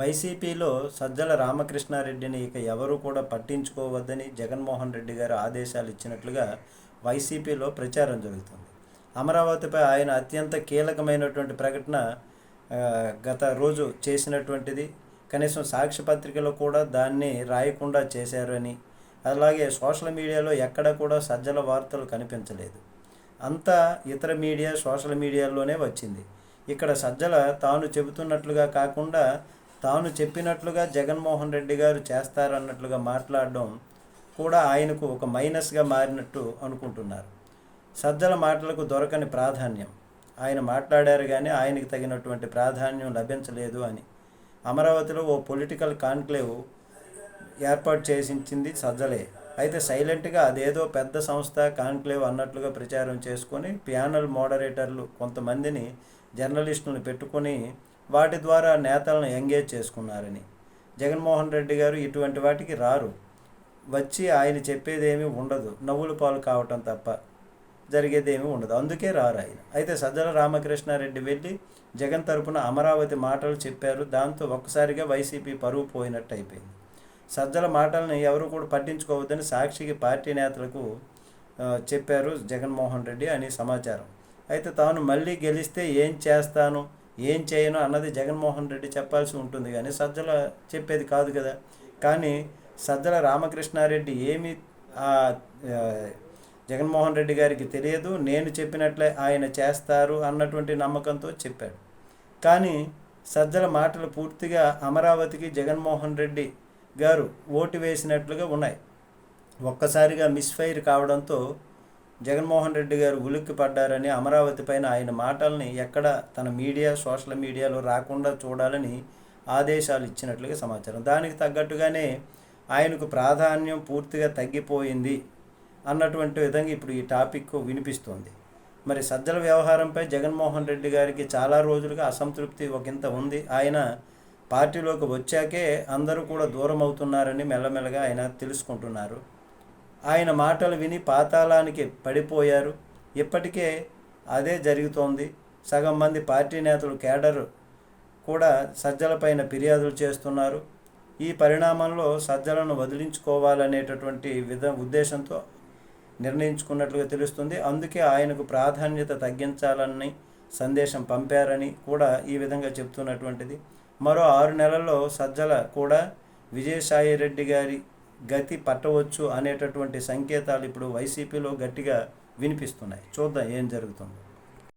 వైసీపీలో సజ్జల రామకృష్ణారెడ్డిని ఇక ఎవరు కూడా పట్టించుకోవద్దని జగన్మోహన్ రెడ్డి గారు ఆదేశాలు ఇచ్చినట్లుగా వైసీపీలో ప్రచారం జరుగుతుంది. అమరావతిపై ఆయన అత్యంత కీలకమైనటువంటి ప్రకటన గత రోజు చేసినటువంటిది. కనీసం సాక్షి పత్రికలో కూడా దాన్ని రాయకుండా చేశారు అని అలాగే సోషల్ మీడియాలో ఎక్కడ కూడా సజ్జల వార్తలు కనిపించలేదు. అంతా ఇతర మీడియా సోషల్ మీడియాలోనే వచ్చింది. ఇక్కడ సజ్జల తాను చెబుతున్నట్లుగా కాకుండా తాను చెప్పినట్లుగా జగన్మోహన్ రెడ్డి గారు చేస్తారన్నట్లుగా మాట్లాడడం కూడా ఆయనకు ఒక మైనస్గా మారినట్టు అనుకుంటున్నారు. సజ్జల మాటలకు దొరకని ప్రాధాన్యం. ఆయన మాట్లాడారు కానీ ఆయనకి తగినటువంటి ప్రాధాన్యం లభించలేదు అని. అమరావతిలో ఓ పొలిటికల్ కాన్క్లేవ్ ఏర్పాటు చేసించింది సజ్జలే. అయితే సైలెంట్గా అదేదో పెద్ద సంస్థ కాన్క్లేవ్ అన్నట్లుగా ప్రచారం చేసుకొని ప్యానల్ మోడరేటర్లు కొంతమందిని జర్నలిస్టులను పెట్టుకొని వాటి ద్వారా నేతలను ఎంగేజ్ చేసుకున్నారని. జగన్మోహన్ రెడ్డి గారు ఇటువంటి వాటికి రారు. వచ్చి ఆయన చెప్పేదేమీ ఉండదు. నవ్వుల పాలు కావటం తప్ప జరిగేదేమీ ఉండదు. అందుకే రారు ఆయన. అయితే సజ్జల రామకృష్ణారెడ్డి వెళ్ళి జగన్ తరపున అమరావతి మాటలు చెప్పారు. దాంతో ఒక్కసారిగా వైసీపీ పరువు పోయినట్టు అయిపోయింది. సజ్జల మాటలను ఎవరు కూడా పట్టించుకోవద్దని సాక్షికి పార్టీ నేతలకు చెప్పారు జగన్మోహన్ రెడ్డి అని సమాచారం. అయితే తాను మళ్ళీ గెలిస్తే ఏం చేస్తాను? ఏం చేయను అన్నది జగన్మోహన్ రెడ్డి చెప్పాల్సి ఉంటుంది కానీ సజ్జల చెప్పేది కాదు కదా. కానీ సజ్జల రామకృష్ణారెడ్డి ఏమి జగన్మోహన్ రెడ్డి గారికి తెలియదు. నేను చెప్పినట్లే ఆయన చేస్తారు అన్నటువంటి నమ్మకంతో చెప్పాడు. కానీ సజ్జల మాటలు పూర్తిగా అమరావతికి జగన్మోహన్ రెడ్డి గారు ఓటు వేసినట్లుగా ఉన్నాయి. ఒక్కసారిగా మిస్ఫైర్ కావడంతో జగన్మోహన్ రెడ్డి గారు ఉలిక్కి పడ్డారని అమరావతి పైన ఆయన మాటల్ని ఎక్కడ తన మీడియా సోషల్ మీడియాలో రాకుండా చూడాలని ఆదేశాలు ఇచ్చినట్లుగా సమాచారం. దానికి తగ్గట్టుగానే ఆయనకు ప్రాధాన్యం పూర్తిగా తగ్గిపోయింది అన్నటువంటి విధంగా ఇప్పుడు ఈ టాపిక్ వినిపిస్తోంది. మరి సజ్జల వ్యవహారంపై జగన్మోహన్ రెడ్డి గారికి చాలా రోజులుగా అసంతృప్తి ఒకంత ఉంది. ఆయన పార్టీలోకి వచ్చాకే అందరూ కూడా దూరం అవుతున్నారని మెల్లమెల్లగా ఆయన తెలుసుకుంటున్నారు. ఆయన మాటలు విని పాతాళానికి పడిపోయారు. ఇప్పటికే అదే జరుగుతోంది. సగం మంది పార్టీ నేతలు కేడర్ కూడా సజ్జలపైన ఫిర్యాదులు చేస్తున్నారు. ఈ పరిణామంలో సజ్జలను వదిలించుకోవాలనేటటువంటి విధ ఉద్దేశంతో నిర్ణయించుకున్నట్లుగా తెలుస్తుంది. అందుకే ఆయనకు ప్రాధాన్యత తగ్గించాలని సందేశం పంపారని కూడా ఈ విధంగా చెప్తున్నటువంటిది. మరో ఆరు నెలల్లో సజ్జల కూడా విజయసాయి రెడ్డి గారి గతి పట్టవచ్చు అనేటటువంటి సంకేతాలు ఇప్పుడు వైసీపీలో గట్టిగా వినిపిస్తున్నాయి. చూద్దాం ఏం జరుగుతుందో.